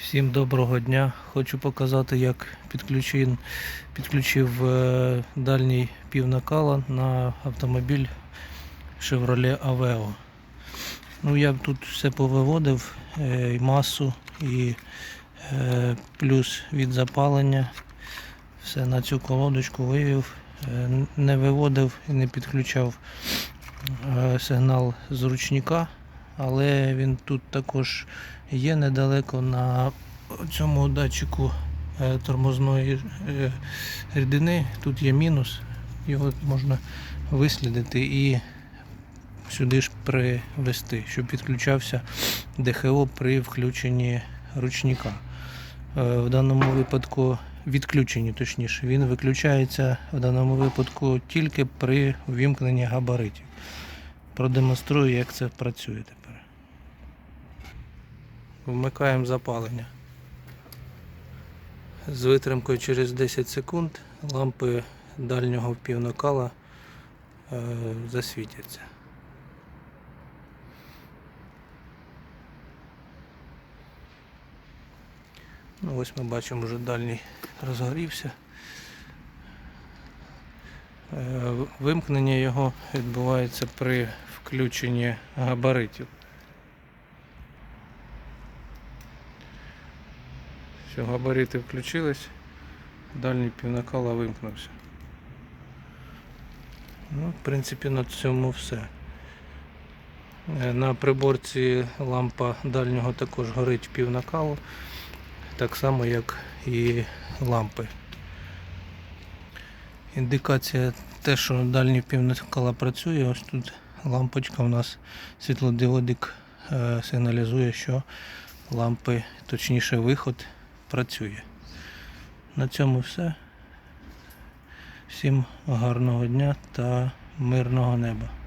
Всім доброго дня. Хочу показати, як підключив, підключив е, дальній півнакала на автомобіль Chevrolet Aveo. Ну, я тут все повиводив, е, і масу, і е, плюс від запалення. Все на цю колодочку вивів. Не виводив і не підключав сигнал з ручника, але він тут також є недалеко на цьому датчику е, тормозної е, рідини. Тут є мінус, його можна вислідити і сюди ж привести, щоб підключався ДХО при включенні ручника. Е, В даному випадку відключенні, точніше, він виключається в даному випадку тільки при увімкненні габаритів. Продемонструю, як це працює тепер. Вмикаємо запалення. З витримкою через 10 секунд лампи дальнього півнакала е, засвітяться. Ну, ось ми бачимо, вже дальній розгорівся. Е, Вимкнення його відбувається при включенні габаритів. Все, габарити включились, дальній півнакала вимкнувся. Ну, в принципі, на цьому все. Е, На приборці лампа дальнього також горить півнакалу, так само як і лампи. Індикація те, що дальній півнакала працює, ось тут лампочка у нас світлодіодик е, сигналізує, що лампи, точніше виход працює. На цьому все. Всім гарного дня та мирного неба.